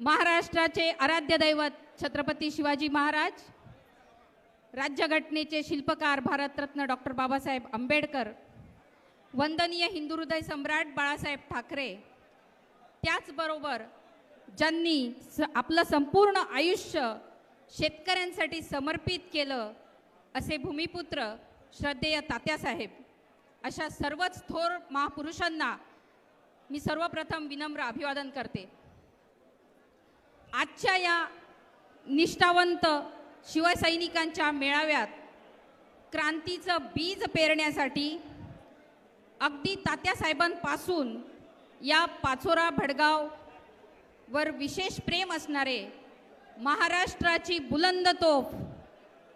महाराष्ट्राचे आराध्य दैवत छत्रपती शिवाजी महाराज राज्यघटनेचे शिल्पकार भारतरत्न डॉक्टर बाबासाहेब आंबेडकर वंदनीय हिंदू हृदय सम्राट बाळासाहेब ठाकरे त्याचबरोबर ज्यांनी स आपलं संपूर्ण आयुष्य शेतकऱ्यांसाठी समर्पित केलं असे भूमिपुत्र श्रद्धेय तात्यासाहेब. अशा सर्वच थोर महापुरुषांना मी सर्वप्रथम विनम्र अभिवादन करते. आजच्या या निष्ठावंत शिवसैनिकांच्या मेळाव्यात क्रांतीचं बीज पेरण्यासाठी अगदी तात्यासाहेबांपासून या पाचोरा भडगाव वर विशेष प्रेम असणारे महाराष्ट्राची बुलंद तोफ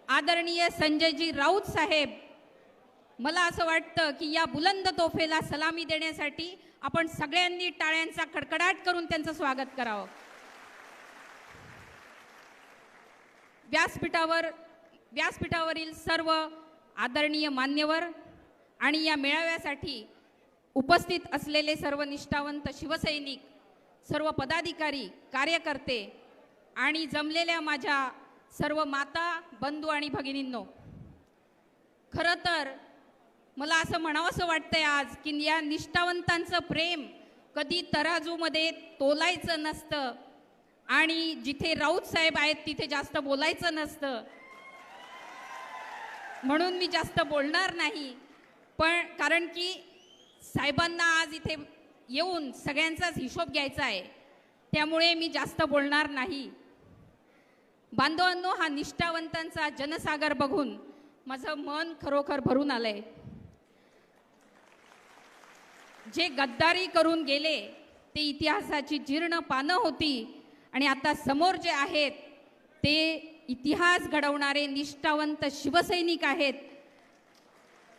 आदरणीय संजयजी राऊत साहेब मला असं वाटतं की या बुलंद तोफेला सलामी देण्यासाठी आपण सगळ्यांनी टाळ्यांचा कडकडाट करून त्यांचं स्वागत करावं. व्यासपीठावर व्यासपीठावरील सर्व आदरणीय मान्यवर आणि या मेळाव्यासाठी उपस्थित असलेले सर्व निष्ठावंत शिवसैनिक सर्व पदाधिकारी कार्यकर्ते आणि जमलेल्या माझ्या सर्व माता बंधू आणि भगिनींनो खरं तर मला असं म्हणावंसं वाटतंय आज की या निष्ठावंतांचं प्रेम कधी तराजूमध्ये तोलायचं नसतं. आणि जिथे राऊत साहेब आहेत तिथे जास्त बोलायचं नसतं. म्हणून मी जास्त बोलणार नाही. पण कारण की साहेबांना आज इथे येऊन सगळ्यांचाच हिशोब घ्यायचा आहे. त्यामुळे मी जास्त बोलणार नाही. बांधवांनो हा निष्ठावंतांचा जनसागर बघून माझं मन खरोखर भरून आलंय. जे गद्दारी करून गेले ते इतिहासाची जीर्ण पानं होती. आणि आता समोर जे आहेत ते इतिहास घडवणारे निष्ठावंत शिवसैनिक आहेत.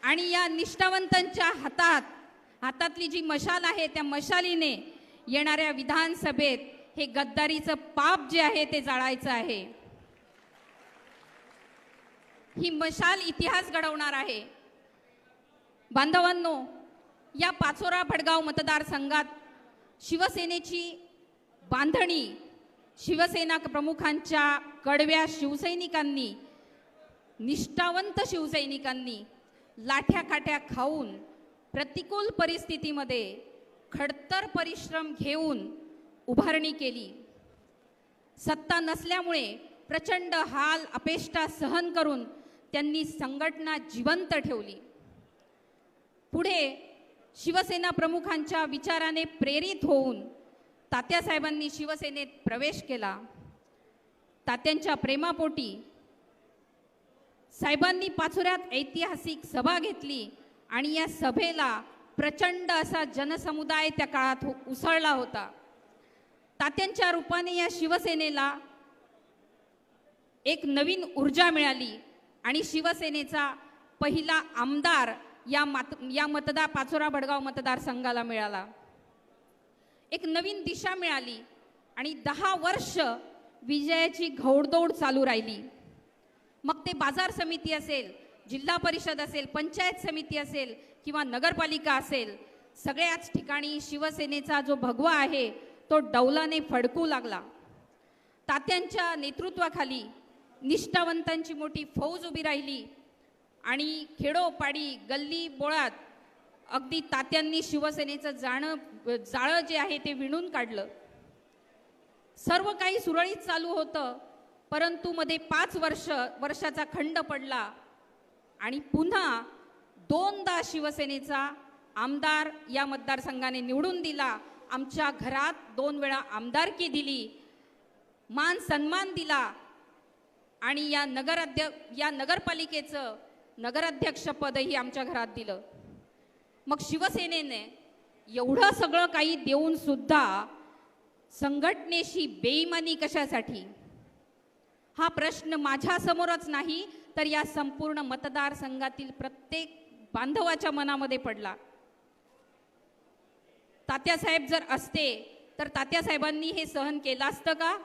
आणि या निष्ठावंतांच्या हातात हातातली जी मशाल आहे त्या मशालीने येणाऱ्या विधानसभेत हे गद्दारीचं पाप जे आहे ते जाळायचं आहे. ही मशाल इतिहास घडवणार आहे. बांधवांनो या पाचोरा भडगाव मतदारसंघात शिवसेनेची बांधणी शिवसेना प्रमुखांच्या कडव्या शिवसैनिकांनी निष्ठावंत शिवसैनिकांनी लाठ्या काठ्या खाऊन प्रतिकूल परिस्थितीमध्ये खडतर परिश्रम घेऊन उभारणी केली. सत्ता नसल्यामुळे प्रचंड हाल अपेष्टा सहन करून त्यांनी संघटना जिवंत ठेवली. पुढे शिवसेना प्रमुखांच्या विचाराने प्रेरित होऊन तात्यासाहेबांनी शिवसेनेत प्रवेश केला. तात्यांच्या प्रेमापोटी साहेबांनी पाचोऱ्यात ऐतिहासिक सभा घेतली आणि या सभेला प्रचंड असा जनसमुदाय त्या काळात हो- उसळला होता. तात्यांच्या रूपाने या शिवसेनेला एक नवीन ऊर्जा मिळाली आणि शिवसेनेचा पहिला आमदार या मात या मतदार पाचोरा भडगाव मतदारसंघाला मिळाला. एक नवीन दिशा मिळाली आणि दहा वर्ष विजयाची घौडदौड चालू राहिली. मग ते बाजार समिती असेल जिल्हा परिषद असेल पंचायत समिती असेल किंवा नगरपालिका असेल सगळ्याच ठिकाणी शिवसेनेचा जो भगवा आहे तो डौलाने फडकू लागला. तात्यांच्या नेतृत्वाखाली निष्ठावंतांची मोठी फौज उभी राहिली आणि खेडोपाडी गल्ली बोळात अगदी तात्यांनी शिवसेनेचं जाणं जाळं जे आहे ते विणून काढलं. सर्व काही सुरळीत चालू होतं परंतु मध्ये पाच वर्ष वर्षाचा खंड पडला आणि पुन्हा दोनदा शिवसेनेचा आमदार या मतदारसंघाने निवडून दिला. आमच्या घरात दोन वेळा आमदारकी दिली मान सन्मान दिला आणि या नगराध्य या नगरपालिकेचं नगराध्यक्षपदही आमच्या घरात दिलं. मग शिवसेनेने एवढं सगळं काही देऊन सुद्धा संघटनेशी बेईमानी कशासाठी? हा प्रश्न माझ्यासमोरच नाही तर या संपूर्ण मतदारसंघातील प्रत्येक बांधवाच्या मनामध्ये पडला. तात्यासाहेब जर असते तर तात्यासाहेबांनी हे सहन केलं असतं का?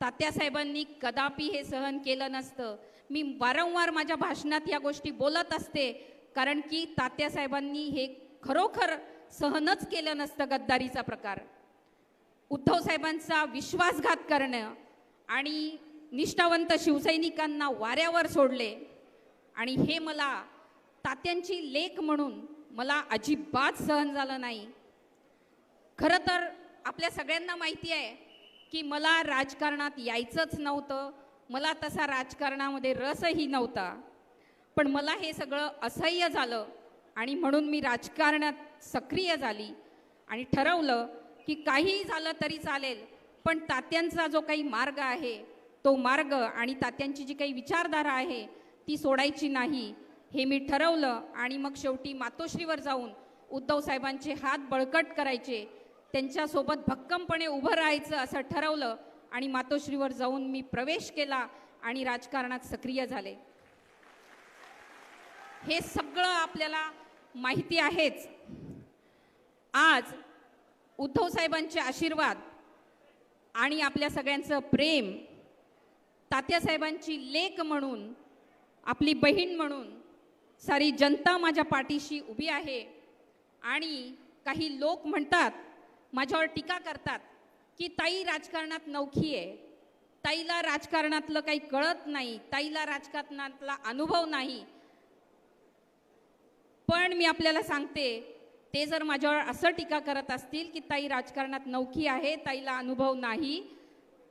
तात्यासाहेबांनी कदापि हे सहन केलं नसतं. मी वारंवार माझ्या भाषणात या गोष्टी बोलत असते कारण की तात्यासाहेबांनी हे खरोखर सहनच केलं नसतं गद्दारीचा प्रकार. उद्धव साहेबांचा विश्वासघात करणं आणि निष्ठावंत शिवसैनिकांना वाऱ्यावर सोडले. आणि हे मला तात्यांची लेख म्हणून मला अजिबात सहन झालं नाही. खरं तर आपल्या सगळ्यांना माहिती आहे की मला राजकारणात यायचंच नव्हतं. मला तसा राजकारणामध्ये रसही नव्हता. पण मला हे सगळं असह्य झालं आणि म्हणून मी राजकारणात सक्रिय झाली आणि ठरवलं की काहीही झालं तरी चालेल पण तात्यांचा जो काही मार्ग आहे तो मार्ग आणि तात्यांची जी काही विचारधारा आहे ती सोडायची नाही हे मी ठरवलं आणि मग शेवटी मातोश्रीवर जाऊन उद्धव साहेबांचे हात बळकट करायचे त्यांच्यासोबत भक्कमपणे उभं राहायचं असं ठरवलं आणि मातोश्रीवर जाऊन मी प्रवेश केला आणि राजकारणात सक्रिय झाले. हे सगळं आपल्याला माहिती आहेच. आज उद्धव साहेबांचे आशीर्वाद आणि आपल्या सगळ्यांचं प्रेम तात्यासाहेबांची लेक म्हणून आपली बहीण म्हणून सारी जनता माझ्या पाठीशी उभी आहे आणि काही लोक म्हणतात माझ्यावर टीका करतात की ताई राजकारणात नौखी आहे. ताईला राजकारणातलं काही कळत नाही ताईला राजकारणातला अनुभव नाही. पण मी आपल्याला सांगते ते जर माझ्यावर असं टीका करत असतील की ताई राजकारणात नौखी आहे ताईला अनुभव नाही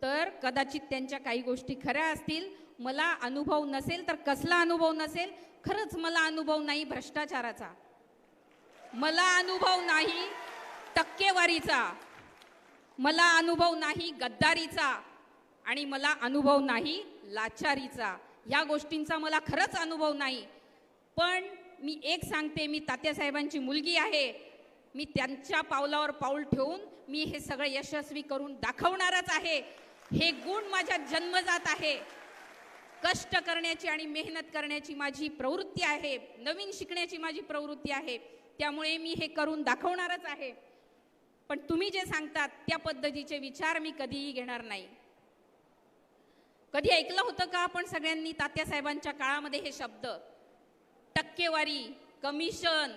तर कदाचित त्यांच्या काही गोष्टी खऱ्या असतील. मला अनुभव नसेल तर कसला अनुभव नसेल? खरंच मला अनुभव नाही भ्रष्टाचाराचा. मला अनुभव नाही टक्केवारीचा. मला अनुभव नाही गद्दारीचा. आणि मला अनुभव नाही लाचारीचा. या गोष्टींचा मला खरंच अनुभव नाही. पण मी एक सांगते मी तात्यासाहेबांची मुलगी आहे. मी त्यांच्या पावलावर पाऊल ठेवून मी हे सगळं यशस्वी करून दाखवणारच आहे. हे गुण माझ्या जन्मजात आहे. कष्ट करण्याची आणि मेहनत करण्याची माझी प्रवृत्ती आहे. नवीन शिकण्याची माझी प्रवृत्ती आहे. त्यामुळे मी हे करून दाखवणारच आहे. पण तुम्ही जे सांगतात त्या पद्धतीचे विचार मी कधीही घेणार नाही. कधी ऐकलं होतं का आपण सगळ्यांनी तात्यासाहेबांच्या काळामध्ये हे शब्द? टक्केवारी कमिशन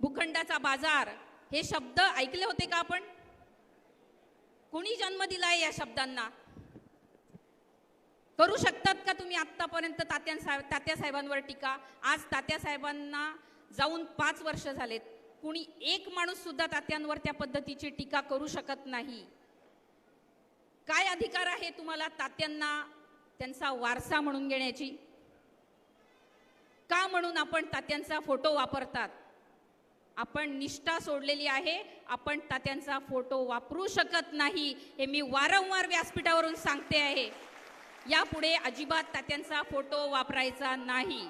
भूखंडाचा बाजार हे शब्द ऐकले होते का आपण? कोणी जन्म दिलाय या शब्दांना? करू शकतात का तुम्ही आत्तापर्यंत तात्या साहेब तात्यासाहेबांवर टीका? आज तात्यासाहेबांना जाऊन पाच वर्ष झालेत. कुणी एक माणूस सुद्धा तात्यांवर त्या पद्धतीची टीका करू शकत नाही. काय अधिकार आहे तुम्हाला तात्यांना त्यांचा वारसा म्हणून घेण्याची? का म्हणून आपण तात्यांचा फोटो वापरतात? आपण निष्ठा सोडलेली आहे आपण तात्यांचा फोटो वापरू शकत नाही हे मी वारंवार व्यासपीठावरून सांगते आहे. यापुढे अजिबात तात्यांचा फोटो वापरायचा नाही.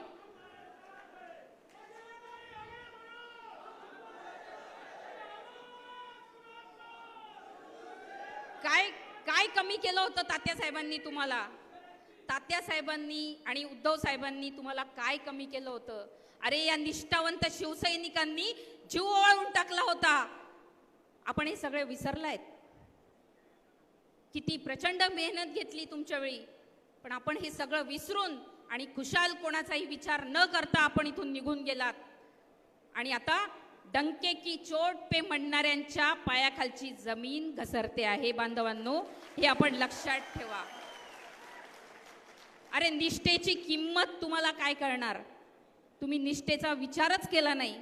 काय काय कमी केलं होतं तात्यासाहेबांनी तुम्हाला? तात्यासाहेबांनी आणि उद्धव साहेबांनी तुम्हाला काय कमी केलं होतं? अरे या निष्ठावंत शिवसैनिकांनी जीव ओवाळून टाकला होता. आपण हे सगळे विसरलायत. किती प्रचंड मेहनत घेतली तुमच्या वेळी. पण आपण हे सगळं विसरून आणि खुशाल कोणाचाही विचार न करता आपण इथून निघून गेलात. आणि आता डंके की चोट पे म्हणणाऱ्यांच्या पायाखालची जमीन घसरते आहे बांधवांनो. हे आपण लक्षात ठेवा. अरे निष्ठेची किंमत तुम्हाला काय करणार? तुम्ही निष्ठेचा विचारच केला नाही.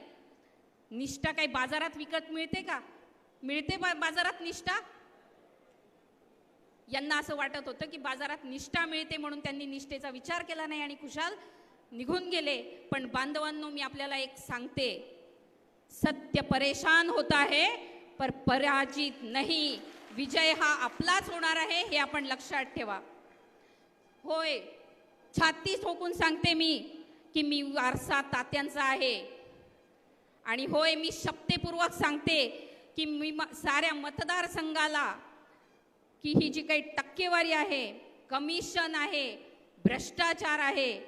निष्ठा काही बाजारात विकत मिळते का? मिळते बा बाजारात निष्ठा? यांना असं वाटत होतं की बाजारात निष्ठा मिळते म्हणून त्यांनी निष्ठेचा विचार केला नाही आणि कुशाल निघून गेले. पण बांधवांनो मी आपल्याला एक सांगते. सत्य परेशान होता है पर पराजित नाही. विजय हा आपलाच होणार आहे हे आपण लक्षात ठेवा. होय छाती ठोकून सांगते मी की मी वारसा तात्यांचा आहे. आणि होय मी शपथेपूर्वक सांगते की मी म- साऱ्या मतदारसंघाला की ही जी काही टक्केवारी आहे कमिशन आहे भ्रष्टाचार आहे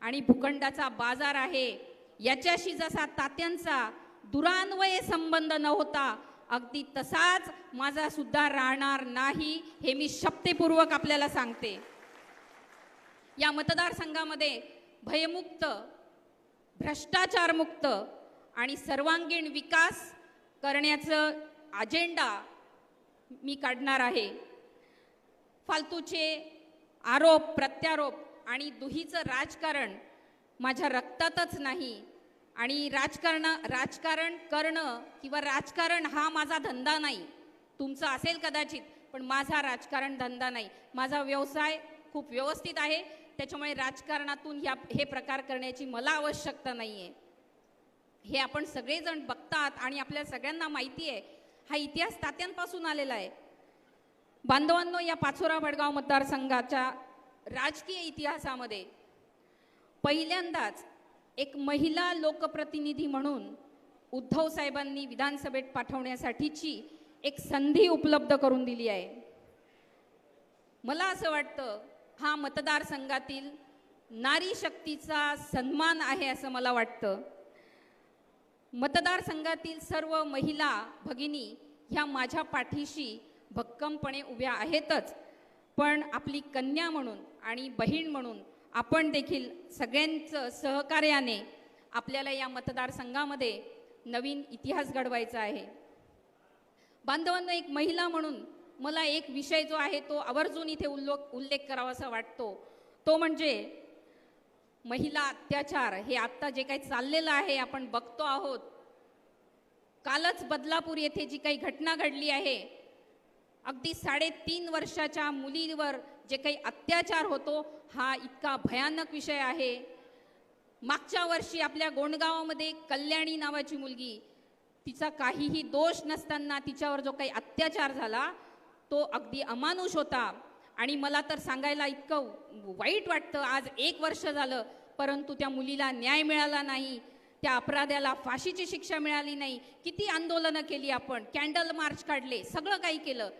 आणि भूखंडाचा बाजार आहे याच्याशी जसा तात्यांचा दुरान्वये संबंध न होता अगदी तसाच माझा सुद्धा राहणार नाही हे मी शपथेपूर्वक आपल्याला सांगते. या मतदारसंघामध्ये भयमुक्त भ्रष्टाचारमुक्त आणि सर्वांगीण विकास करण्याचं अजेंडा मी काढणार आहे. फालतूचे आरोप प्रत्यारोप आणि दुहीचं राजकारण माझ्या रक्तातच नाही आणि राजकारण राजकारण करणं किंवा राजकारण हा माझा धंदा नाही. तुमचा असेल कदाचित पण माझा राजकारण धंदा नाही. माझा व्यवसाय खूप व्यवस्थित आहे. त्याच्यामुळे राजकारणातून ह्या हे प्रकार करण्याची मला आवश्यकता नाही आहे हे आपण सगळेजण बघतात आणि आपल्या सगळ्यांना माहिती आहे हा इतिहास तात्यांपासून आलेला आहे. बांधवांनो या पाचोरा वडगाव मतदारसंघाच्या राजकीय इतिहासामध्ये पहिल्यांदाच एक महिला लोकप्रतिनिधी म्हणून उद्धव साहेबांनी विधानसभेत पाठवण्यासाठीची एक संधी उपलब्ध करून दिली आहे. मला असं वाटतं हा मतदारसंघातील नारी शक्तीचा सन्मान आहे असं मला वाटतं. मतदारसंघातील सर्व महिला भगिनी ह्या माझ्या पाठीशी भक्कमपणे उभ्या आहेतच. पण आपली कन्या म्हणून आणि बहीण म्हणून आपण देखील सगळ्यांचं सहकार्याने आपल्याला या मतदारसंघामध्ये नवीन इतिहास घडवायचा आहे. बांधवांना एक महिला म्हणून मला एक विषय जो आहे तो आवर्जून इथे उल्लेख उल्लेख करावासा वाटतो. तो म्हणजे महिला अत्याचार. हे आत्ता जे काही चाललेलं आहे आपण बघतो आहोत. कालच बदलापूर येथे जी काही घटना घडली आहे अगदी साडेतीन वर्षाच्या मुलीवर जे काही अत्याचार होतो हा इतका भयानक विषय आहे. मागच्या वर्षी आपल्या गोंडगावामध्ये कल्याणी नावाची मुलगी तिचा काहीही दोष नसताना तिच्यावर जो काही अत्याचार झाला तो अगदी अमानुष होता. आणि मला तर सांगायला इतकं वाईट वाटतं आज एक वर्ष झालं परंतु त्या मुलीला न्याय मिळाला नाही. त्या अपराध्याला फाशीची शिक्षा मिळाली नाही. किती आंदोलनं केली आपण कॅन्डल मार्च काढले सगळं काही केलं.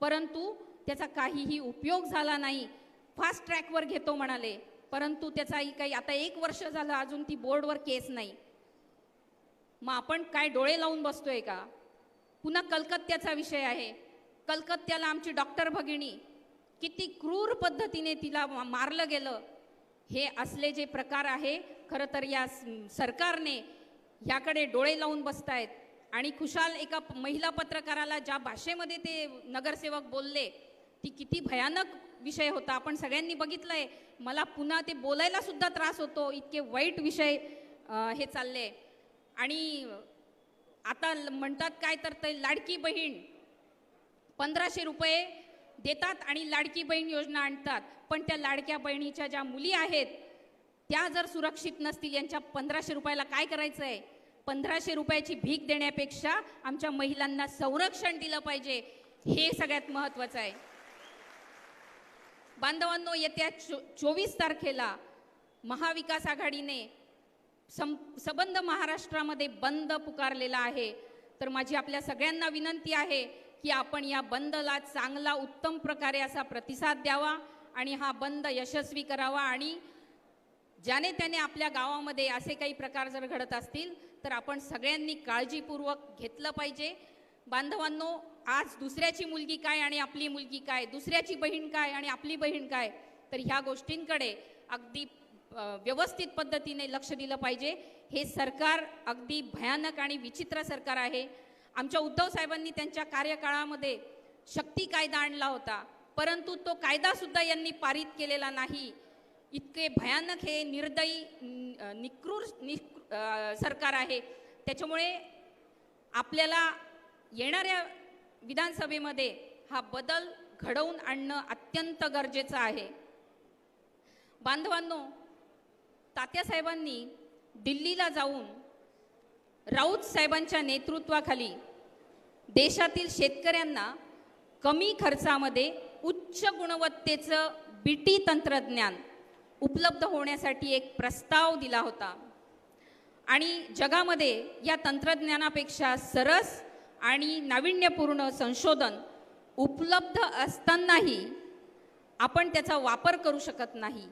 परंतु त्याचा काहीही उपयोग झाला नाही. फास्ट ट्रॅकवर घेतो म्हणाले. परंतु त्याचाही काही आता एक वर्ष झालं अजून ती बोर्डवर केस नाही. मग आपण काय डोळे लावून बसतोय का? पुन्हा कलकत्त्याचा विषय आहे. कलकत्त्याला आमची डॉक्टर भगिनी किती क्रूर पद्धतीने तिला मारलं गेलं. हे असले जे प्रकार आहे खरं तर या सरकारने ह्याकडे डोळे लावून बसतायत. आणि खुशाल एका महिला पत्रकाराला ज्या भाषेमध्ये ते नगरसेवक बोलले ती किती भयानक विषय होता. आपण सगळ्यांनी बघितलंय. मला पुन्हा ते बोलायला सुद्धा त्रास होतो. इतके वाईट विषय हे चालले. आणि आता ल- म्हणतात काय तर ते लाडकी बहीण पंधराशे रुपये देतात आणि लाडकी बहीण योजना आणतात. पण त्या लाडक्या बहिणीच्या ज्या मुली आहेत त्या जर सुरक्षित नसतील यांच्या पंधराशे रुपयाला काय करायचं आहे पंधराशे रुपयाची भीक देण्यापेक्षा आमच्या महिलांना संरक्षण दिलं पाहिजे हे सगळ्यात महत्त्वाचं आहे. बांधवांनो येत्या चो चोवीस तारखेला महाविकास आघाडीने सं सबंध महाराष्ट्रामध्ये बंद पुकारलेला आहे. तर माझी आपल्या सगळ्यांना विनंती आहे की आपण या बंदला चांगला उत्तम प्रकारे असा प्रतिसाद द्यावा आणि हा बंद यशस्वी करावा. आणि ज्याने त्याने आपल्या गावामध्ये असे काही प्रकार जर घडत असतील तर आपण सगळ्यांनी काळजीपूर्वक घेतलं पाहिजे. बांधवांनो आज दुसऱ्याची मुलगी काय आणि आपली मुलगी काय? दुसऱ्याची बहीण काय आणि आपली बहीण काय? तर ह्या गोष्टींकडे अगदी व्यवस्थित पद्धतीने लक्ष दिलं पाहिजे. हे सरकार अगदी भयानक आणि विचित्र सरकार आहे. आमच्या उद्धव साहेबांनी त्यांच्या कार्यकाळामध्ये शक्ती कायदा आणला होता. परंतु तो कायदा सुद्धा यांनी पारित केलेला नाही. इतके भयानक हे निर्दयी निक्रूर अ, निकृर सरकार आहे. त्याच्यामुळे आपल्याला येणाऱ्या विधानसभेमध्ये हा बदल घडवून आणणं अत्यंत गरजेचं आहे. बांधवांनो तात्यासाहेबांनी दिल्लीला जाऊन राऊत साहेबांच्या नेतृत्वाखाली देशातील शेतकऱ्यांना कमी खर्चामध्ये उच्च गुणवत्तेचं बीटी तंत्रज्ञान उपलब्ध होण्यासाठी एक प्रस्ताव दिला होता. आणि जगामध्ये या तंत्रज्ञानापेक्षा सरस आणि नाविन्यपूर्ण संशोधन उपलब्ध असतानाही आपण त्याचा वापर करू शकत नाही.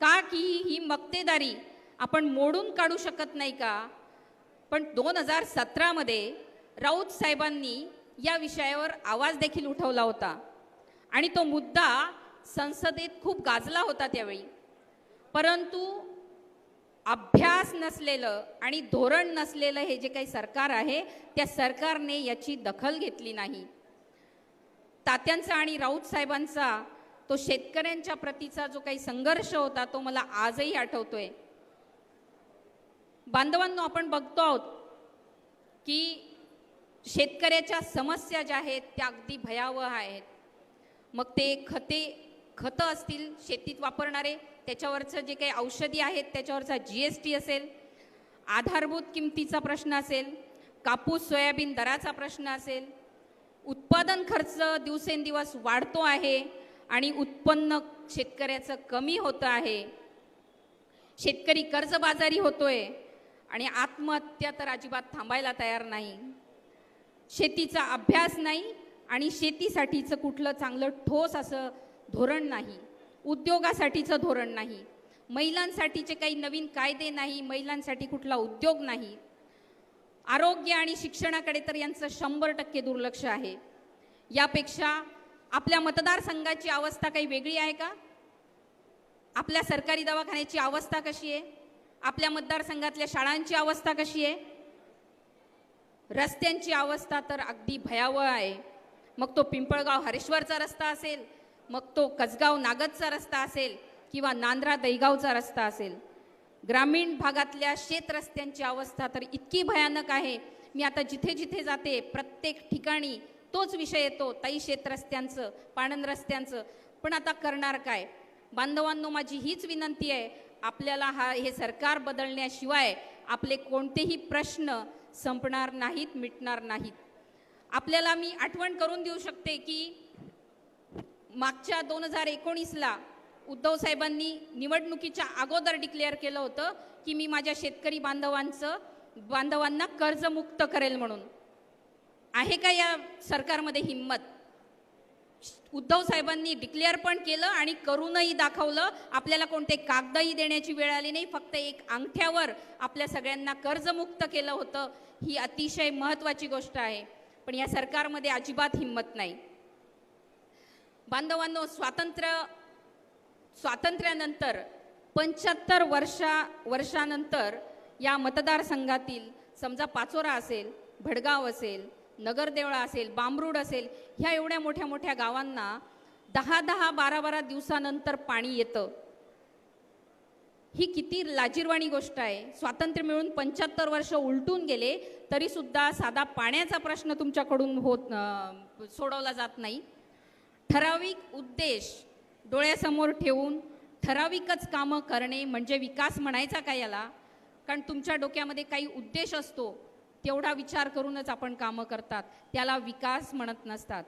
का की ही मक्तेदारी आपण मोडून काढू शकत नाही का? पण दोन हजार सतरामध्ये राऊत साहेबांनी या विषयावर आवाज देखील उठवला होता. आणि तो मुद्दा संसदेत खूप गाजला होता त्यावेळी. परंतु अभ्यास नसलेलं आणि धोरण नसलेलं हे जे काही सरकार आहे त्या सरकारने याची दखल घेतली नाही. तात्यांचा आणि राऊत साहेबांचा तो शेतकऱ्यांच्या प्रतीचा जो काही संघर्ष होता तो मला आजही आठवतोय. बांधवांनो आपण बघतो आहोत की शेतकऱ्याच्या समस्या ज्या आहेत त्या अगदी भयावह आहेत. मग ते खते खतं असतील शेतीत वापरणारे त्याच्यावरचं जे काही औषधी आहेत त्याच्यावरचा जी एस टी असेल आधारभूत किमतीचा प्रश्न असेल कापूस सोयाबीन दराचा प्रश्न असेल उत्पादन खर्च दिवसेंदिवस वाढतो आहे आणि उत्पन्न शेतकऱ्याचं कमी होतं आहे. शेतकरी कर्जबाजारी होतोय. आणि आत्महत्या तर अजिबात थांबायला तयार नाही. शेतीचा अभ्यास नाही आणि शेतीसाठीचं कुठलं चांगलं ठोस असं धोरण नाही. उद्योगासाठीचं धोरण नाही. महिलांसाठीचे काही नवीन कायदे नाही महिलांसाठी कुठला उद्योग नाही. आरोग्य आणि शिक्षणाकडे तर यांचं शंभर टक्के दुर्लक्ष आहे. यापेक्षा आपल्या मतदारसंघाची अवस्था काही वेगळी आहे का? आपल्या सरकारी दवाखान्याची अवस्था कशी आहे? आपल्या मतदारसंघातल्या शाळांची अवस्था कशी आहे? रस्त्यांची अवस्था तर अगदी भयावह आहे. मग तो पिंपळगाव हरेश्वरचा रस्ता असेल मग तो कसगाव नागदचा रस्ता असेल किंवा नांद्रा दैगावचा रस्ता असेल. ग्रामीण भागातल्या शेत रस्त्यांची अवस्था तर इतकी भयानक आहे. मी आता जिथे जिथे जाते प्रत्येक ठिकाणी तोच विषय येतो ताई शेत रस्त्यांचं पाणंद रस्त्यांचं. पण आता करणार काय? बांधवांनो माझी हीच विनंती आहे आपल्याला हा हे सरकार बदलण्याशिवाय आपले कोणतेही प्रश्न संपणार नाहीत मिटणार नाहीत. आपल्याला मी आठवण करून देऊ शकते की मागच्या दोन हजार एकोणीसला उद्धव साहेबांनी निवडणुकीच्या अगोदर डिक्लेअर केलं होतं की मी माझ्या शेतकरी बांधवांचं बांधवांना कर्जमुक्त करेल म्हणून. आहे का या सरकारमध्ये हिंमत? उद्धव साहेबांनी डिक्लेअर पण केलं आणि करूनही दाखवलं. आपल्याला कोणते कागदही देण्याची वेळ आली नाही. फक्त एक अंगठ्यावर आपल्या सगळ्यांना कर्जमुक्त केलं होतं. ही अतिशय महत्त्वाची गोष्ट आहे. पण या सरकारमध्ये अजिबात हिंमत नाही. बांधवांनो स्वातंत्र्य स्वातंत्र्यानंतर पंच्याहत्तर वर्षा वर्षानंतर या मतदारसंघातील समजा पाचोरा असेल भडगाव असेल नगरदेवळा असेल बांबरूड असेल ह्या एवढ्या मोठ्या मोठ्या गावांना दहा दहा बारा बारा दिवसानंतर पाणी येतं. ही किती लाजीरवाणी गोष्ट आहे. स्वातंत्र्य मिळून पंच्याहत्तर वर्ष उलटून गेले तरीसुद्धा साधा पाण्याचा प्रश्न तुमच्याकडून होत सोडवला जात नाही. ठराविक उद्देश डोळ्यासमोर ठेवून ठराविकच कामं करणे म्हणजे विकास म्हणायचा का याला? कारण तुमच्या डोक्यामध्ये काही उद्देश असतो. तेवढा विचार करूनच आपण कामं करतात. त्याला विकास म्हणत नसतात.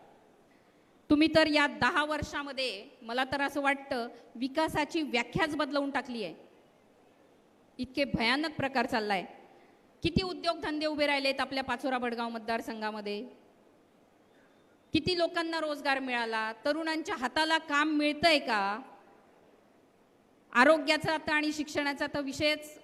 तुम्ही तर या दहा वर्षामध्ये मला तर असं वाटतं विकासाची व्याख्याच बदलवून टाकली आहे. इतके भयानक प्रकार चाललाय. किती उद्योगधंदे उभे राहिलेत आपल्या पाचोरा बडगाव मतदारसंघामध्ये? किती लोकांना रोजगार मिळाला? तरुणांच्या हाताला काम मिळतंय का? आरोग्याचा आता आणि शिक्षणाचा तर विषयच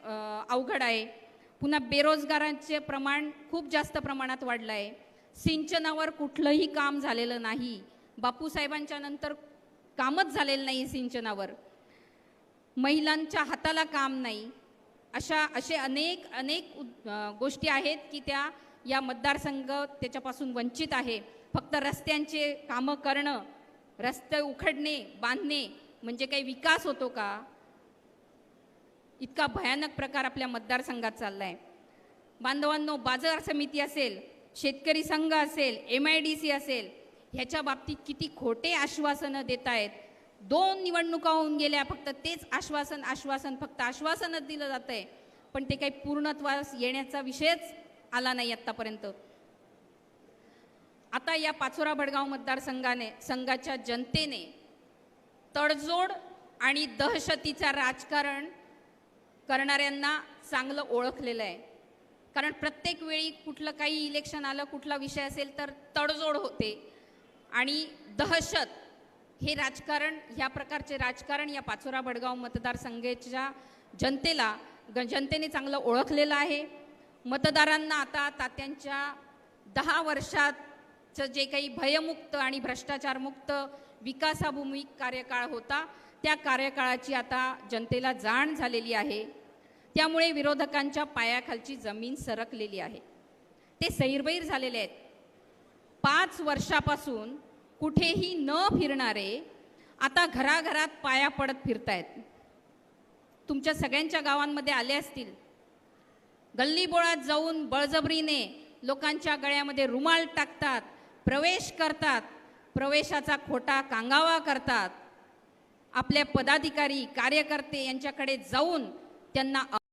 अवघड आहे. पुन्हा बेरोजगारांचे प्रमाण खूप जास्त प्रमाणात वाढलं आहे सिंचनावर कुठलंही काम झालेलं नाही. बापूसाहेबांच्या नंतर कामच झालेलं नाही सिंचनावर. महिलांच्या हाताला काम नाही. अशा असे अनेक अनेक उद- गोष्टी आहेत की त्या या मतदारसंघ त्याच्यापासून वंचित आहे. फक्त रस्त्यांचे कामं करणं रस्ते उखडणे बांधणे म्हणजे काही विकास होतो का? इतका भयानक प्रकार आपल्या मतदारसंघात चालला आहे बांधवांनो बाजार समिती असेल शेतकरी संघ असेल एम आय डी सी असेल ह्याच्या बाबतीत किती खोटे आश्वासनं देत आहेत दोन निवडणुका होऊन गेल्या फक्त तेच आश्वासन आश्वासन फक्त आश्वासनच दिलं जात आहे पण ते काही पूर्णत्वास येण्याचा विषयच आला नाही आत्तापर्यंत. आता या पाचोरा भडगाव मतदारसंघाने संघाच्या जनतेने तडजोड आणि दहशतीचा राजकारण करणाऱ्यांना चांगलं ओळखलेलं आहे. कारण प्रत्येक वेळी कुठलं काही इलेक्शन आलं कुठला विषय असेल तर तडजोड होते. आणि दहशत हे राजकारण ह्या प्रकारचे राजकारण या पाचोरा भडगाव मतदारसंघाच्या जनतेला ग- जनतेने चांगलं ओळखलेलं आहे. मतदारांना आता तात्यांच्या दहा वर्षाचं जे काही भयमुक्त आणि भ्रष्टाचारमुक्त विकासाभूमी कार्यकाळ होता त्या कार्यकाळाची आता जनतेला जाण झालेली आहे. त्यामुळे विरोधकांच्या पायाखालची जमीन सरकलेली आहे. ते सैरबैर झालेले आहेत. पाच वर्षापासून कुठेही न फिरणारे आता घराघरात पाया पडत फिरतायत. तुमच्या सगळ्यांच्या गावांमध्ये आले असतील. गल्लीबोळात जाऊन बळजबरीने लोकांच्या गळ्यामध्ये रुमाल टाकतात प्रवेश करतात प्रवेशाचा खोटा कांगावा करतात. आपल्या पदाधिकारी कार्यकर्ते यांच्याकडे जाऊन त्यांना